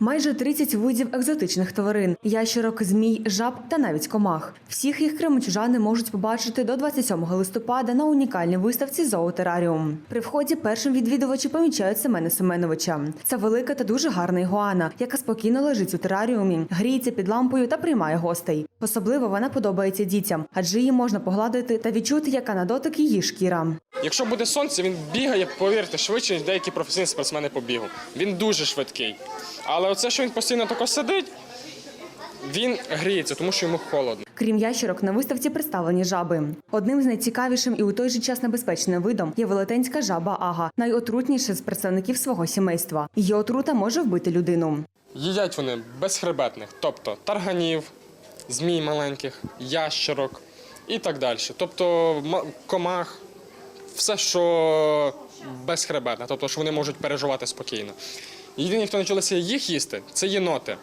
Майже 30 видів екзотичних тварин, ящерок, змій, жаб та навіть комах. Всіх їх кременчужани можуть побачити до 27 листопада на унікальній виставці Зоотераріум. При вході першим відвідувачі помічають Семена Семеновича. Це велика та дуже гарна ігуана, яка спокійно лежить у тераріумі, гріється під лампою та приймає гостей. Особливо вона подобається дітям, адже її можна погладити та відчути, яка на дотик її шкіра. Якщо буде сонце, він бігає, повірте, швидше, ніж деякі професійні спортсмени по. Він дуже швидкий. Але оце, що він постійно тако сидить, він гріється, тому що йому холодно. Крім ящерок, на виставці представлені жаби. Одним з найцікавішим і у той же час небезпечним видом є велетенська жаба ага, найотрутніша з представників свого сімейства. Її отрута може вбити людину. Їдять вони безхребетних, тобто тарганів, змій маленьких, ящерок і так далі. Тобто ма- комах, все, що безхребетне, тобто, що вони можуть переживати спокійно. Єдині, хто навчилися їх їсти, це єноти.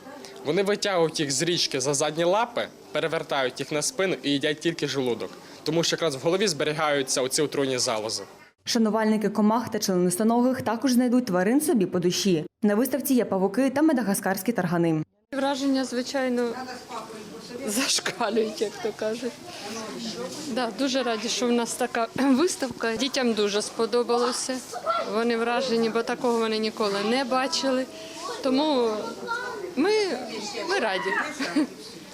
Вони витягують їх з річки за задні лапи, перевертають їх на спину і їдять тільки желудок. Тому що якраз в голові зберігаються оці отруйні залози. Шанувальники комах та членистоногих також знайдуть тварин собі по душі. На виставці є павуки та мадагаскарські таргани. Враження, звичайно, зашкалюють, як то кажуть. Да, дуже раді, що в нас така виставка. Дітям дуже сподобалося. Вони вражені, бо такого вони ніколи не бачили. Тому ми, ми раді.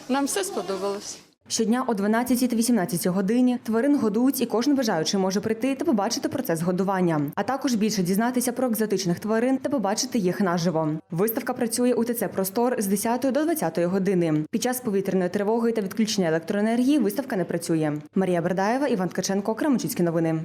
Нам все сподобалось. Щодня о 12 та 18 годині тварин годують, і кожен бажаючий може прийти та побачити процес годування, а також більше дізнатися про екзотичних тварин та побачити їх наживо. Виставка працює у ТЦ Простор з 10 до 20 години. Під час повітряної тривоги та відключення електроенергії виставка не працює. Марія Бердаєва, Іван Ткаченко, Кременчуцькі новини.